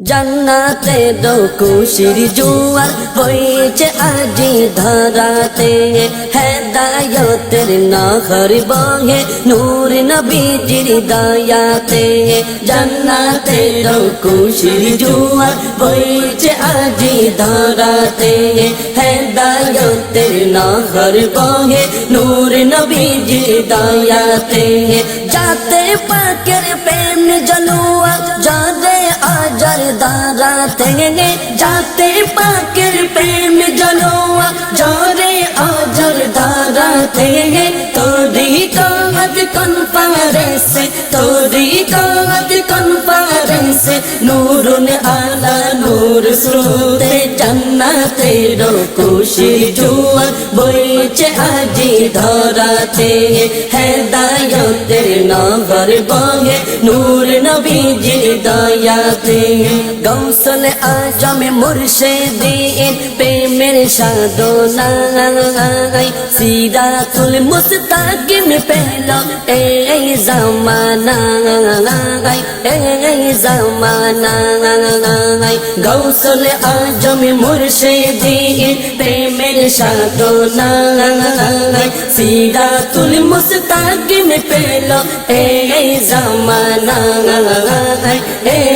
জান্নাতে খুশির জুয়ার হয়েছে আজি ধরাতে হেদায়তের নহর বহে নূর নবীজির দয়াতে জান্নাতে খুশির জুয়ার হয়েছে আজি ধরাতে হেদায়তের নহর বহে নূর নবীজির দয়াতে যাতে পাকের প্রেম জলুয়া যাদে جردارا گے جاتے پاکر پریم جلوا جورے آ جردارا تیرے توری کا حد کن پارے سے توری کا حد کن কনফারেন্স নুরুন আলা, নূর স্রোতে জান্নাতের খুশি জুয়ার বইছে আজি ধরাতে হেদায়তের নগর গঙ্গে নূর নবীজির দয়াতে। গৌসল আজম মুর্শিদিন প্রেমের সাধনায় সিরাতুল মুস্তাকিম পেল এই জামানায় এই জামানায় গৌসল আজম মুর্শিদিন প্রেমের সাধনায় সিরাতুল মুস্তাকিম পেল এই জামানায় এই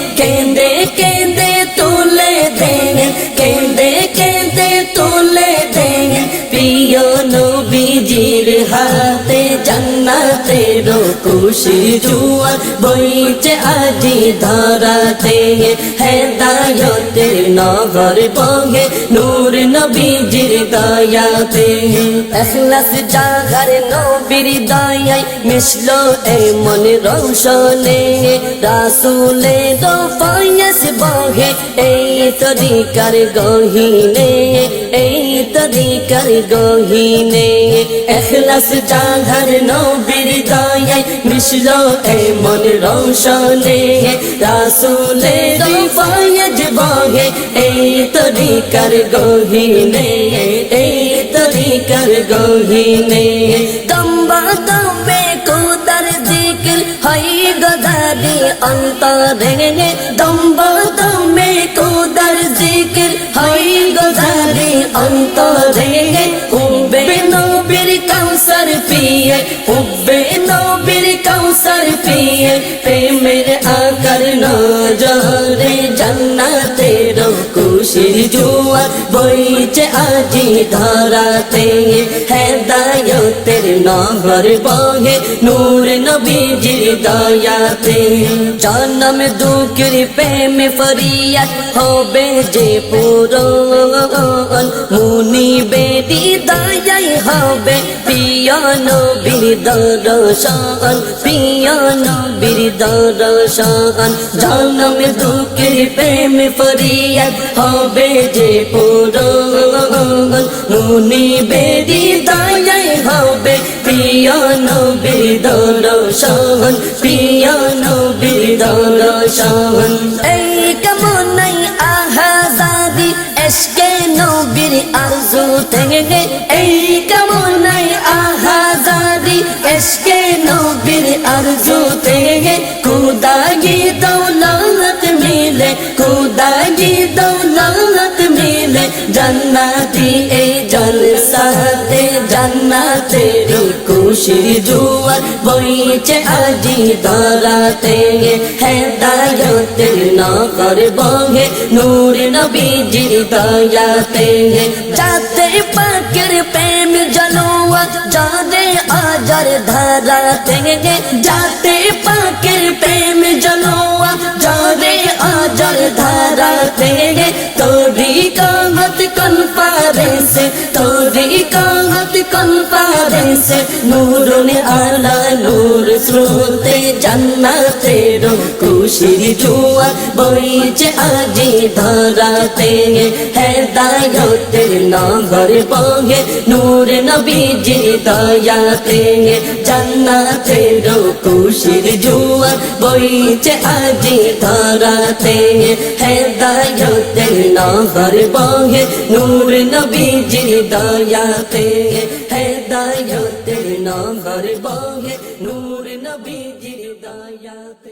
খুশি জুয়ার বইছে আজি ধরাতে হেদায়তের নগর বহে নূর নবীজির দয়াতে এখলাস জাগার নবীর দয়ায় মিশলো এই মন রৌশনে রাসুলে দো পায়স বহে এই তরিকার গহিনে এই তরিকার গহিনে। এখলাস জাগার নবীর দয়ায় মিশলো এই মন রৌশনে। রাসুলে পায়স বহে এই তরিকার গহিনে, এই তরিকার গহিনে। দম্বা দম্বে হই গদারি অন্তরে। দম্বা দম্বে কুদার হই انترے ہیں حب نو بر کوثر پیے حب نو بر کوثر پیے میرے آ کر نو جہرے جنت رو کوشش جو بوئی چے آجی دھاراتے ہیں ہے۔ হেদায়তের নহর বহে নূর নবীজির দয়াতে জন্ম দুঃখের প্রেম ফরিয়াদ হবে যে পুরন মুনি বেদি দয়াই হবে প্রিয় নবীর দর্শন প্রিয় নবীর দর্শন জন্ম দুঃখের প্রেম ফরিয়াদ হবে যে পুরন মুনি বেদি প্রিয় নবীর দর্শন, প্রিয় নবীর দর্শন। এই কামনাই আহাজাদি এসকে নবীর আরজু থেকে এই কামনাই আহাজাদি এসকে নবীর আরজু থেকে খুদাগি দৌলত মিলে, খুদাগি দৌলত মিলে। জান্নাতি এই জলসাতে, জান্নাতের خوشی جوار آجی نا کر بانگے نور نبی جی دایاتے جاتے پاکر پیم جلوہ آجر دھاراتے ہیں جاتے پاکر پیم جلوہ جانے آجر دھاراتے ہیں تو بھی کن پارے سے تو کمپارن سے نورن آلہ نور سروتے جنتیں کوشری جوا بوئیچ آجی دھاراتے ہے دایاتے نام بھر پاؤں نور نبی جی دایاتے جنتیں کوشری جوا بوئیچ آجی دھاراتے ہے دایاتے نام بھر پاؤں نور نبی جی دایاتے ہدایات نام ہر باغ نور نبی جی ہدایات